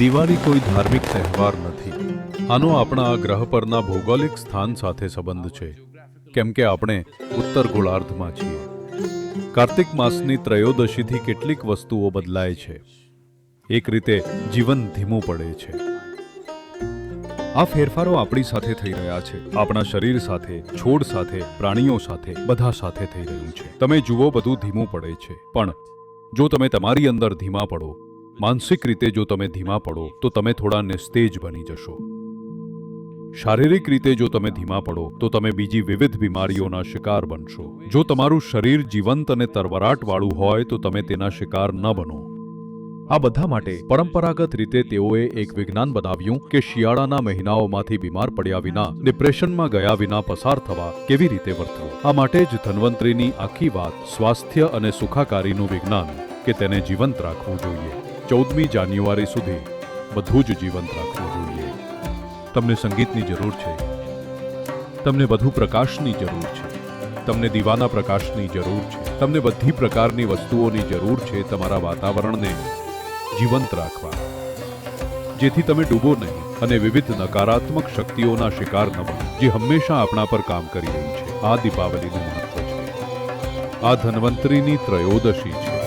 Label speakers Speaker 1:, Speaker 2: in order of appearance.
Speaker 1: દિવાળી કોઈ ધાર્મિક તહેવાર નથી. આનો આપણા આ ગ્રહ પરના ભૌગોલિક સ્થાન સાથે સંબંધ છે. કેમ કે આપણે ઉત્તર ગોળાર્ધમાં છીએ. કાર્તિક માસની ત્રયોદશીથી કેટલીક વસ્તુઓ બદલાય છે. એક રીતે જીવન ધીમું પડે છે.
Speaker 2: આ ફેરફારો આપણી સાથે થઈ રહ્યા છે. આપણા શરીર સાથે, છોડ સાથે, પ્રાણીઓ સાથે, બધા સાથે થઈ રહ્યું છે. તમે જુઓ, બધું ધીમું પડે છે. પણ જો તમે તમારી અંદર ધીમા પડો માનસિક રીતે જો તમે ધીમા પડો, તો તમે થોડા નિસ્તેજ બની જશો. શારીરિક રીતે જો તમે ધીમા પડો, તો તમે બીજી વિવિધ બીમારીઓના શિકાર બનશો. જો તમારું શરીર જીવંત અને તરવરાટવાળું હોય, તો તમે તેના શિકાર ન બનો. આ બધા માટે પરંપરાગત રીતે તેઓએ એક વિજ્ઞાન બનાવ્યું કે શિયાળાના મહિનાઓમાંથી બીમાર પડ્યા વિના, ડિપ્રેશનમાં ગયા વિના પસાર થવા કેવી રીતે વર્તવું? આ માટે જ ધન્વંતરીની આખી વાત સ્વાસ્થ્ય અને સુખાકારીનું વિજ્ઞાન કે તેને જીવંત રાખવું જોઈએ. ચૌદમી જાન્યુઆરી સુધી બધું જ જીવંત રાખવું જોઈએ. તમને સંગીતની જરૂર છે. તમને વધુ પ્રકાશની જરૂર છે. તમને દીવાના પ્રકાશની જરૂર છે. તમને બધી પ્રકારની વસ્તુઓની જરૂર છે તમારા વાતાવરણને જીવંત રાખવા. જેથી તમે ડૂબો નહીં અને વિવિધ નકારાત્મક શક્તિઓના શિકાર ન બનો, જે હંમેશા આપણા પર કામ કરી રહી છે. આ દીપાવલીનું મહત્વ છે. આ ધન્વંતરીની ત્રયોદશી છે.